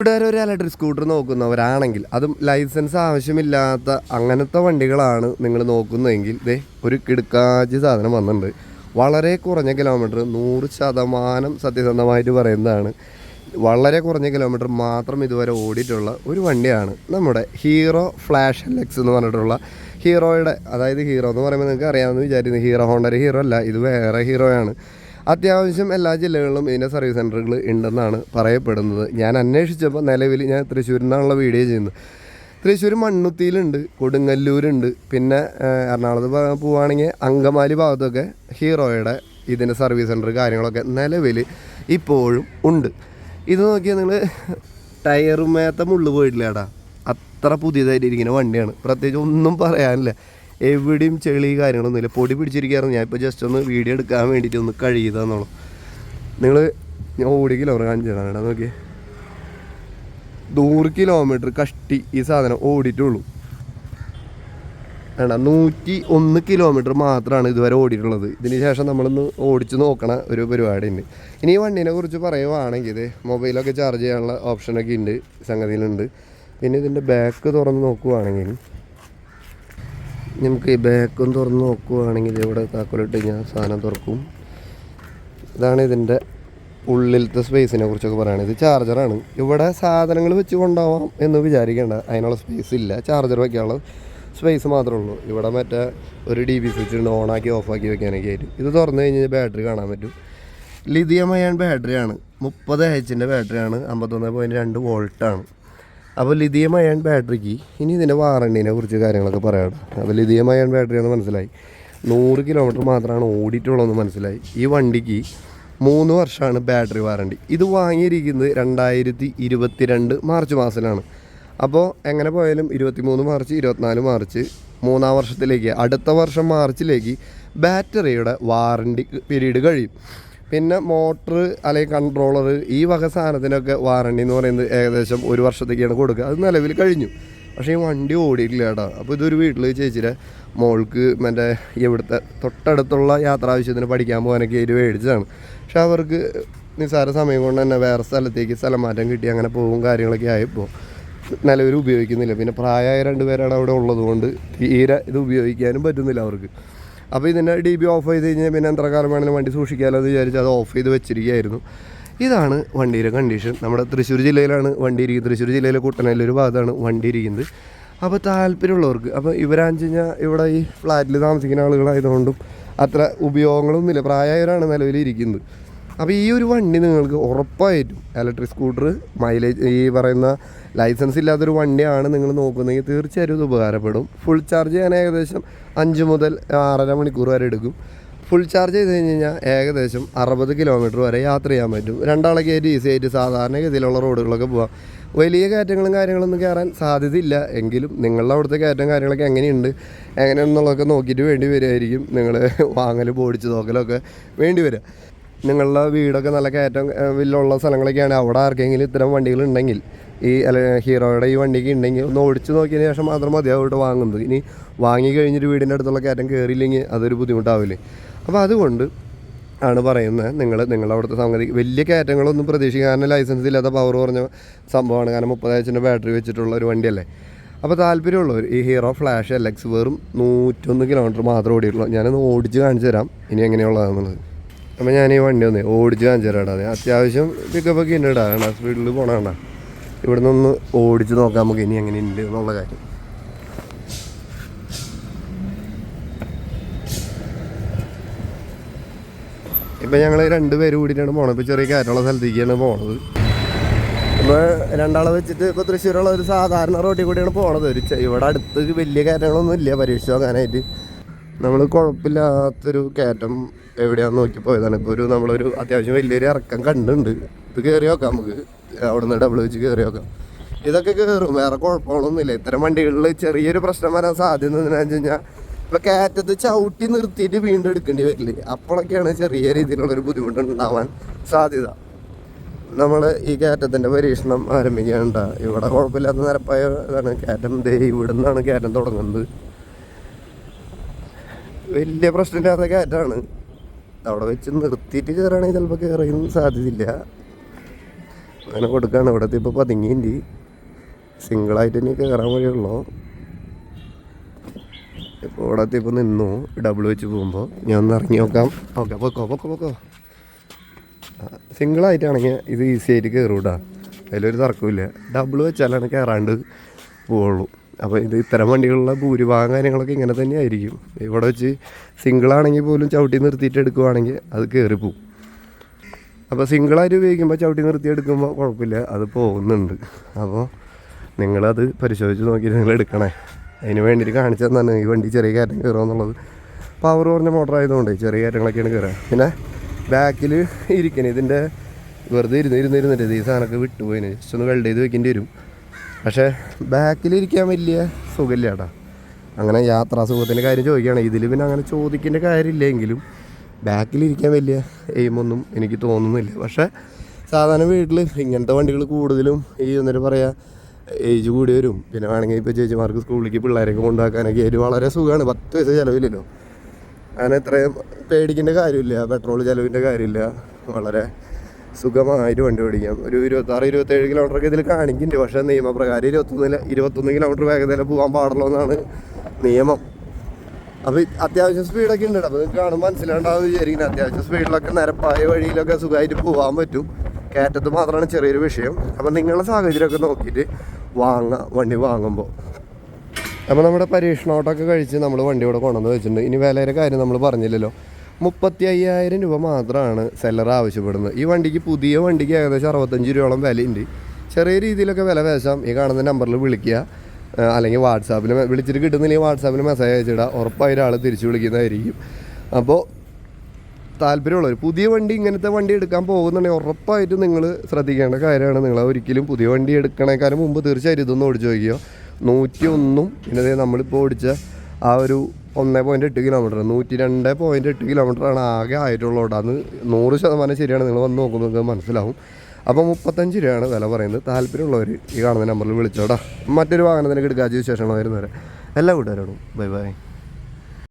ഇവിടെ ഒരു electric scooter നോക്കുന്നവരാണെങ്കിൽ അതും ലൈസൻസ് ആവശ്യമില്ലാത്ത അങ്ങനത്തെ വണ്ടികളാണ് നിങ്ങൾ നോക്കുന്നതെങ്കിൽ ദേ ഒരു കിടുക്കാച്ചി സാധനം വന്നിട്ടുണ്ട്. വളരെ കുറഞ്ഞ കിലോമീറ്റർ നൂറ് ശതമാനം സത്യസന്ധമായിട്ട് പറയുന്നതാണ്. വളരെ കുറഞ്ഞ കിലോമീറ്റർ മാത്രം ഇതുവരെ ഓടിയിട്ടുള്ള ഒരു വണ്ടിയാണ് നമ്മുടെ ഹീറോ ഫ്ലാഷ് ലെക്സ് എന്ന് പറഞ്ഞിട്ടുള്ള ഹീറോയുടെ അതായത് ഹീറോ എന്ന് പറയുമ്പോൾ നിങ്ങൾക്ക് അറിയാമെന്ന് വിചാരിക്കുന്നു. ഹീറോ ഹോണ്ടയുടെ ഹീറോ അല്ല ഇത് വേറെ ഹീറോയാണ് അത്യാവശ്യം എല്ലാ ജില്ലകളിലും ഇതിന്റെ സർവീസ് സെന്ററുകൾ ഉണ്ടെന്നാണ് പറയപ്പെടുന്നത്. ഞാൻ അന്വേഷിച്ചപ്പോൾ നിലവിൽ ഞാൻ തൃശ്ശൂരിൽ നിന്നാണുള്ള വീഡിയോ ചെയ്യുന്നത്. തൃശ്ശൂർ മണ്ണുത്തിയിലുണ്ട് കൊടുങ്ങല്ലൂരുണ്ട് പിന്നെ എറണാകുളത്ത് പോവുകയാണെങ്കിൽ അങ്കമാലി ഭാഗത്തൊക്കെ ഹീറോയുടെ ഇതിന്റെ സർവീസ് സെന്റർ കാര്യങ്ങളൊക്കെ നിലവിൽ ഇപ്പോഴും ഉണ്ട്. ഇത് നോക്കിയാൽ നിങ്ങൾ ടയറുമേത്ത മുള്ളു പോയിട്ടില്ലേടാ അത്ര പുതിയതായിട്ട് ഇരിക്കുന്ന വണ്ടിയാണ്. പ്രത്യേകിച്ച് ഒന്നും പറയാനില്ല. എവിടെയും ചെളി കാര്യങ്ങളൊന്നുമില്ല. പൊടി പിടിച്ചിരിക്കുകയായിരുന്നു. ഞാൻ ഇപ്പോൾ ജസ്റ്റ് ഒന്ന് വീഡിയോ എടുക്കാൻ വേണ്ടിയിട്ട് ഒന്ന് കഴിയുതാന്നുള്ളൂ നിങ്ങൾ ഞാൻ ഓടി കിലോമീറ്റർ കാണിച്ചു തരാം നോക്കിയേ. നൂറ് കിലോമീറ്റർ കഷ്ടി ഈ സാധനം ഓടിയിട്ടുള്ളൂ. വേണ്ട നൂറ്റി ഒന്ന് കിലോമീറ്റർ മാത്രമാണ് ഇതുവരെ ഓടിയിട്ടുള്ളത്. ഇതിന് ശേഷം നമ്മളൊന്ന് ഓടിച്ച് നോക്കണ ഒരു പരിപാടിയുണ്ട്. ഇനി ഈ വണ്ടീനെ കുറിച്ച് പറയുവാണെങ്കിൽ മൊബൈലൊക്കെ ചാർജ് ചെയ്യാനുള്ള ഓപ്ഷനൊക്കെ ഉണ്ട് സംഗതിയിലുണ്ട്. പിന്നെ ഇതിന്റെ ബാക്ക് തുറന്ന് നോക്കുവാണെങ്കിൽ നമുക്ക് ഈ ബാക്കും തുറന്ന് നോക്കുവാണെങ്കിൽ ഇവിടെ താക്കോലിട്ട് ഞാൻ സാധനം തുറക്കും. ഇതാണ് ഇതിന്റെ ഉള്ളിലത്തെ സ്പേസിനെ കുറിച്ചൊക്കെ പറയുന്നത് ഇത് ചാർജറാണ് ഇവിടെ സാധനങ്ങൾ വെച്ച് കൊണ്ടുപോകാം എന്ന് വിചാരിക്കേണ്ട. അതിനുള്ള സ്പേസ് ഇല്ല. ചാർജർ വയ്ക്കാനുള്ള സ്പേസ് മാത്രമേ ഉള്ളൂ. ഇവിടെ മറ്റേ ഒരു ഡി ബി സ്വിച്ച് ഉണ്ട് ഓണാക്കി ഓഫാക്കി വെക്കാനൊക്കെ ആയിട്ട്. ഇത് തുറന്നു കഴിഞ്ഞാൽ ബാറ്ററി കാണാൻ പറ്റും. ലിഥിയം അയൺ ബാറ്ററിയാണ് മുപ്പത് എച്ചിന്റെ ബാറ്ററിയാണ് അമ്പത്തൊന്ന് പോയിന്റ് രണ്ട് വോൾട്ടാണ് അപ്പോൾ ലിഥിയം അയൺ ബാറ്ററിക്ക് ഇനി ഇതിന്റെ വാറണ്ടീനെ കുറിച്ച് കാര്യങ്ങളൊക്കെ പറയാം. അപ്പോൾ ലിഥിയം അയൺ ബാറ്ററിയാണ് മനസ്സിലായി. നൂറ് കിലോമീറ്റർ മാത്രമാണ് ഓടിയിട്ടുള്ളതെന്ന് മനസ്സിലായി. ഈ വണ്ടിക്ക് മൂന്ന് വർഷമാണ് ബാറ്ററി വാറണ്ടി ഇത് വാങ്ങിയിരിക്കുന്നത് രണ്ടായിരത്തി ഇരുപത്തി രണ്ട് മാർച്ച് മാസത്തിലാണ്. അപ്പോൾ എങ്ങനെ പോയാലും ഇരുപത്തി മൂന്ന് മാർച്ച് ഇരുപത്തിനാല് മാർച്ച് മൂന്നാം വർഷത്തിലേക്ക് അടുത്ത വർഷം മാർച്ചിലേക്ക് ബാറ്ററിയുടെ വാറണ്ടി പീരീഡ് കഴിയും. പിന്നെ മോട്ടർ അല്ലെങ്കിൽ കൺട്രോളർ ഈ വക സാധനത്തിനൊക്കെ വാറണ്ടി എന്ന് പറയുന്നത് ഏകദേശം ഒരു വർഷത്തേക്കാണ് കൊടുക്കുക. അത് നിലവിൽ കഴിഞ്ഞു. പക്ഷേ ഈ വണ്ടി ഓടിയിട്ടില്ല കേട്ടോ. അപ്പോൾ ഇതൊരു വീട്ടിൽ ചേച്ചിയുടെ മോൾക്ക് മറ്റേ ഇവിടുത്തെ തൊട്ടടുത്തുള്ള യാത്രാ യാത്രാവശ്യത്തിന് പഠിക്കാൻ പോകാനൊക്കെ ആയിട്ട് മേടിച്ചതാണ്. പക്ഷെ അവർക്ക് നിസ്സാര സമയം കൊണ്ട് തന്നെ വേറെ സ്ഥലത്തേക്ക് സ്ഥലം മാറ്റം കിട്ടി അങ്ങനെ പോകും കാര്യങ്ങളൊക്കെ ആയപ്പോൾ നിലവിൽ ഉപയോഗിക്കുന്നില്ല. പിന്നെ പ്രായമായ രണ്ട് പേരാണ് അവിടെ ഉള്ളതുകൊണ്ട് തീരെ ഇത് ഉപയോഗിക്കാനും പറ്റുന്നില്ല അവർക്ക്. അപ്പോൾ ഇതിന്റെ ഡി ബി ഓഫ് ചെയ്ത് കഴിഞ്ഞാൽ പിന്നെ എത്ര കാലം വേണമെങ്കിലും വണ്ടി സൂക്ഷിക്കാമല്ലോ എന്ന് വിചാരിച്ച് അത് ഓഫ് ചെയ്ത് വെച്ചിരിക്കുകയായിരുന്നു. ഇതാണ് വണ്ടിയുടെ കണ്ടീഷൻ നമ്മുടെ തൃശ്ശൂർ ജില്ലയിലാണ് വണ്ടി ഇരിക്കുന്നത്. തൃശ്ശൂർ ജില്ലയിലെ കുട്ടനല്ലൊരു ഭാഗത്താണ് വണ്ടി ഇരിക്കുന്നത്. അപ്പോൾ താല്പര്യമുള്ളവർക്ക് അപ്പോൾ ഇവരാണെന്ന് കഴിഞ്ഞാൽ ഇവിടെ ഈ ഫ്ലാറ്റിൽ താമസിക്കുന്ന ആളുകളായതുകൊണ്ടും അത്ര ഉപയോഗങ്ങളൊന്നുമില്ല. പ്രായമായവരാണ് നിലവിൽ ഇരിക്കുന്നത്. അപ്പോൾ ഈ ഒരു വണ്ടി നിങ്ങൾക്ക് ഉറപ്പായിട്ടും ഇലക്ട്രിക് സ്കൂട്ടർ മൈലേജ് ഈ പറയുന്ന ലൈസൻസ് ഇല്ലാത്തൊരു വണ്ടിയാണ് നിങ്ങൾ നോക്കുന്നതെങ്കിൽ തീർച്ചയായും ഇത് ഉപകാരപ്പെടും. ഫുൾ ചാർജ് ചെയ്യാൻ ഏകദേശം അഞ്ച് മുതൽ ആറര മണിക്കൂർ വരെ എടുക്കും. ഫുൾ ചാർജ് ചെയ്ത് കഴിഞ്ഞ് കഴിഞ്ഞാൽ ഏകദേശം അറുപത് കിലോമീറ്റർ വരെ യാത്ര ചെയ്യാൻ പറ്റും. രണ്ടാളെ കയറ്റി ഈസി ആയിട്ട് സാധാരണഗതിയിലുള്ള റോഡുകളൊക്കെ പോവാം. വലിയ കയറ്റങ്ങളും കാര്യങ്ങളൊന്നും കയറാൻ സാധ്യതയില്ല. എങ്കിലും നിങ്ങളുടെ അവിടുത്തെ കയറ്റം കാര്യങ്ങളൊക്കെ എങ്ങനെയുണ്ട് എങ്ങനെയാണെന്നുള്ളതൊക്കെ നോക്കിയിട്ട് വേണ്ടി വരുമായിരിക്കും നിങ്ങൾ വാങ്ങൽ ഓടിച്ച് നോക്കലൊക്കെ വേണ്ടി വരിക. നിങ്ങളുടെ വീടൊക്കെ നല്ല കയറ്റം വില്ലുള്ള സ്ഥലങ്ങളൊക്കെയാണ്. അവിടെ ആർക്കെങ്കിലും ഇത്തരം വണ്ടികൾ ഉണ്ടെങ്കിൽ ഈ ഹീറോയുടെ ഈ വണ്ടിക്ക് ഉണ്ടെങ്കിൽ ഒന്ന് ഓടിച്ച് നോക്കിയതിന് ശേഷം മാത്രം മതി അവിടെ വാങ്ങുന്നത്. ഇനി വാങ്ങി കഴിഞ്ഞിട്ട് വീടിന്റെ അടുത്തുള്ള കയറ്റം കയറിയില്ലെങ്കിൽ അതൊരു ബുദ്ധിമുട്ടാവില്ലേ? അപ്പോൾ അതുകൊണ്ട് ആണ് പറയുന്നത് നിങ്ങൾ നിങ്ങളുടെ അവിടുത്തെ സംഗതി. വലിയ കയറ്റങ്ങളൊന്നും പ്രതീക്ഷിക്കുക കാരണം ലൈസൻസ് ഇല്ലാത്ത പവർ കുറഞ്ഞ സംഭവമാണ്. കാരണം മുപ്പതാഴ്ചന്റെ ബാറ്ററി വെച്ചിട്ടുള്ള ഒരു വണ്ടിയല്ലേ? അപ്പോൾ താല്പര്യമുള്ളവർ ഈ ഹീറോ ഫ്ലാഷ് എൽ എക്സ് വെറും നൂറ്റൊന്ന് കിലോമീറ്റർ മാത്രമേ ഓടിയിട്ടുള്ളൂ. ഞാനൊന്ന് ഓടിച്ച് കാണിച്ചു തരാം ഇനി എങ്ങനെയുള്ളതാണെന്നുള്ളത് അപ്പോൾ ഞാൻ ഈ വണ്ടി ഒന്ന് ഓടിച്ച് കാണിച്ചു തരാം അതെ അത്യാവശ്യം പിക്കപ്പൊക്കെ ഉണ്ട് കേട്ടോ കാരണം സ്പീഡിൽ പോകണണ്ട ഇവിടെ നിന്ന് ഓടിച്ച് നോക്കാം നമുക്ക് ഇനി എങ്ങനെ ഉണ്ട് എന്നുള്ള കാര്യം. ഇപ്പം ഞങ്ങൾ രണ്ട് പേര് കൂടിയിട്ടാണ് പോണത്. ഇപ്പോൾ ചെറിയ കാറ്റുള്ള സ്ഥലത്തേക്കാണ് പോണത്. ഇപ്പോൾ രണ്ടാളെ വെച്ചിട്ട് ഇപ്പോൾ തൃശ്ശൂരുള്ള ഒരു സാധാരണ റോഡിൽ കൂടിയാണ് പോണത്. ഒരു ഇവിടെ അടുത്ത് വലിയ കാര്യങ്ങളൊന്നും ഇല്ല. പരീക്ഷ നോക്കാനായിട്ട്. നമ്മൾ കുഴപ്പമില്ലാത്തൊരു കയറ്റം എവിടെയാന്ന് നോക്കി പോയതാണ്. ഇപ്പോൾ ഒരു നമ്മളൊരു അത്യാവശ്യം വലിയൊരു ഇറക്കം കണ്ടുണ്ട് ഇത് കയറി നോക്കാം നമുക്ക്. അവിടെ നിന്ന് ഡബിൾ വെച്ച് കയറി നോക്കാം. ഇതൊക്കെ കയറും വേറെ കുഴപ്പങ്ങളൊന്നുമില്ല. ഇത്തരം വണ്ടികളിൽ ചെറിയൊരു പ്രശ്നം വരാൻ സാധ്യത എന്താണെന്ന് വെച്ച് കഴിഞ്ഞാൽ ഇപ്പോൾ കയറ്റത്ത് ചവിട്ടി നിർത്തിയിട്ട് വീണ്ടും എടുക്കേണ്ടി വരില്ലേ? അപ്പോഴൊക്കെയാണ് ചെറിയ രീതിയിലുള്ളൊരു ബുദ്ധിമുട്ടുണ്ടാവാൻ സാധ്യത. നമ്മൾ ഈ കയറ്റത്തിന്റെ പരീക്ഷണം ആരംഭിക്കാനുണ്ടാ. ഇവിടെ കുഴപ്പമില്ലാത്ത നിരപ്പായ കയറ്റം. ദേ ഇവിടെ നിന്നാണ് കയറ്റം തുടങ്ങുന്നത്. വലിയ പ്രശ്നമില്ലാത്ത കാറ്റാണ്. അവിടെ വെച്ച് നിർത്തിയിട്ട് കയറുകയാണെങ്കിൽ ചിലപ്പോൾ കയറാൻ സാധ്യതയില്ല. അങ്ങനെ കൊടുക്കാണ്. ഇവിടെ ഇപ്പോൾ പതുങ്ങിന്റെ സിംഗിളായിട്ട് ഇനി കയറാൻ വഴിയുള്ളൂ? ഇപ്പോൾ ഇവിടെ ഇപ്പോൾ നിന്നു. ഡബിൾ വെച്ച് പോകുമ്പോൾ ഞാൻ ഒന്ന് ഇറങ്ങി നോക്കാം. ഓക്കെ പൊക്കോ പൊക്കോ പൊക്കോ. സിംഗിളായിട്ടാണെങ്കിൽ ഇത് ഈസി ആയിട്ട് കയറൂടാ അതിലൊരു തർക്കമില്ല ഡബിൾ വെച്ചാലാണ് കയറാണ്ട് പോവുള്ളൂ. അപ്പോൾ ഇത് ഇത്തരം വണ്ടികളുള്ള ഭൂരിഭാഗം കാര്യങ്ങളൊക്കെ ഇങ്ങനെ തന്നെ ആയിരിക്കും ഇവിടെ വെച്ച് സിംഗിളാണെങ്കിൽ പോലും ചവിട്ടി നിർത്തിയിട്ട് എടുക്കുവാണെങ്കിൽ അത് കയറിപ്പോവും അപ്പോൾ സിംഗിളായിട്ട് ഉപയോഗിക്കുമ്പോൾ ചവിട്ടി നിർത്തി എടുക്കുമ്പോൾ കുഴപ്പമില്ല അത് പോകുന്നുണ്ട്. അപ്പോൾ നിങ്ങളത് പരിശോധിച്ച് നോക്കിയിട്ട് നിങ്ങൾ എടുക്കണേ. അതിന് വേണ്ടിയിട്ട് കാണിച്ചു തന്നാണ് ഈ വണ്ടി ചെറിയ കയറ്റം കയറുമെന്നുള്ളത് പവർ കുറഞ്ഞ മോട്ടർ ആയതുകൊണ്ട് ചെറിയ കയറ്റങ്ങളൊക്കെയാണ് കയറുക. പിന്നെ ബാക്കിൽ ഇരിക്കണേ ഇതിന്റെ വെറുതെ ഇരുന്ന് ഇരുന്ന് ഈ സാധനമൊക്കെ വിട്ടുപോയിന്. ജസ്റ്റ് ഒന്ന് വെൽഡ് ചെയ്ത് വെക്കേണ്ടി വരും. പക്ഷേ ബാക്കിലിരിക്കാൻ വലിയ സുഖമില്ല കേട്ടോ അങ്ങനെ യാത്രാ സുഖത്തിന്റെ കാര്യം ചോദിക്കുകയാണ് ഇതിൽ പിന്നെ അങ്ങനെ ചോദിക്കേണ്ട കാര്യമില്ലെങ്കിലും ബാക്കിലിരിക്കാൻ വലിയ എയിമൊന്നും എനിക്ക് തോന്നുന്നില്ല. പക്ഷേ സാധാരണ വീട്ടിൽ ഇങ്ങനത്തെ വണ്ടികൾ കൂടുതലും ഈ എന്നിട്ട് പറയാ ഏജ് കൂടി വരും. പിന്നെ വേണമെങ്കിൽ ഇപ്പോൾ ചേച്ചിമാർക്ക് സ്കൂളിലേക്ക് പിള്ളേരൊക്കെ കൊണ്ടാക്കാനൊക്കെ ആയിട്ട് വളരെ സുഖമാണ്. പത്ത് പൈസ ചിലവില്ലല്ലോ. അങ്ങനെ ഇത്രയും പേടിക്കേണ്ട കാര്യമില്ല. പെട്രോൾ ചിലവിന്റെ കാര്യമില്ല. വളരെ സുഖമായിട്ട് വണ്ടി ഓടിക്കാം ഒരു ഇരുപത്താറ് ഇരുപത്തേഴ് കിലോമീറ്ററൊക്കെ ഇതിൽ കാണിക്കുന്നുണ്ട്. പക്ഷേ നിയമപ്രകാരം ഇരുപത്തൊന്നിൽ ഇരുപത്തൊന്ന് കിലോമീറ്റർ വേഗതയിൽ പോകാൻ പാടുള്ളൂ എന്നാണ് നിയമം. അപ്പോൾ അത്യാവശ്യം സ്പീഡൊക്കെ ഉണ്ട് അപ്പോൾ നിങ്ങൾക്ക് കാണുമ്പോൾ മനസ്സിലാണ്ടാവും വിചാരിക്കുന്നത് അത്യാവശ്യം സ്പീഡിലൊക്കെ നിരപ്പായ വഴിയിലൊക്കെ സുഖമായിട്ട് പോകാൻ പറ്റും. കയറ്റത്ത് മാത്രമാണ് ചെറിയൊരു വിഷയം. അപ്പം നിങ്ങളുടെ സാഹചര്യമൊക്കെ നോക്കിയിട്ട് വാങ്ങാം വണ്ടി വാങ്ങുമ്പോൾ അപ്പോൾ നമ്മുടെ പരീക്ഷണോട്ടൊക്കെ കഴിച്ച് നമ്മൾ വണ്ടി ഇവിടെ കൊണ്ടുവന്ന് വെച്ചിട്ടുണ്ട്. ഇനി വിലയുടെ കാര്യം നമ്മൾ പറഞ്ഞില്ലല്ലോ. മുപ്പത്തി അയ്യായിരം രൂപ മാത്രമാണ് സെല്ലർ ആവശ്യപ്പെടുന്നത്. ഈ വണ്ടിക്ക് പുതിയ വണ്ടിക്ക് ഏകദേശം അറുപത്തഞ്ച് രൂപയോളം വിലയുണ്ട്. ചെറിയ രീതിയിലൊക്കെ വില വേശാം. ഈ കാണുന്ന നമ്പറിൽ വിളിക്കുക. അല്ലെങ്കിൽ വാട്സാപ്പിൽ വിളിച്ചിട്ട് കിട്ടുന്നില്ലെങ്കിൽ വാട്സാപ്പിൽ മെസ്സേജ് അയച്ചിടുക ഉറപ്പായി ഒരാൾ തിരിച്ചു വിളിക്കുന്നതായിരിക്കും. അപ്പോൾ താല്പര്യമുള്ളവർ പുതിയ വണ്ടി ഇങ്ങനത്തെ വണ്ടി എടുക്കാൻ പോകുന്നുണ്ടെങ്കിൽ ഉറപ്പായിട്ട് നിങ്ങൾ ശ്രദ്ധിക്കേണ്ട കാര്യമാണ്. നിങ്ങൾ ഒരിക്കലും പുതിയ വണ്ടി എടുക്കണേക്കാളും മുമ്പ് തീർച്ചയായിട്ടും ഇതൊന്നും ഓടിച്ചു നോക്കിയോ. നൂറ്റി ഒന്നും പിന്നെ നമ്മളിപ്പോൾ ഓടിച്ച ആ ഒരു ഒന്ന് പോയിന്റ് എട്ട് കിലോമീറ്റർ നൂറ്റി രണ്ട് പോയിന്റ് എട്ട് കിലോമീറ്ററാണ് ആകെ ആയിട്ടുള്ളത് അത് നൂറ് ശതമാനം ശരിയാണ്. നിങ്ങൾ വന്ന് നോക്കുമ്പോൾ നിങ്ങൾക്ക് മനസ്സിലാവും. അപ്പോൾ മുപ്പത്തഞ്ച് രൂപയാണ് വില പറയുന്നത്. താല്പര്യമുള്ളവർ ഈ കാണുന്ന നമ്പറിൽ വിളിച്ചോടാ മറ്റൊരു വാഹനത്തിന് എടുക്കാച്ച ശേഷമാണ് വരുന്നവരെ. എല്ലാ കൂട്ടുകാരോടും ബൈ ബൈ.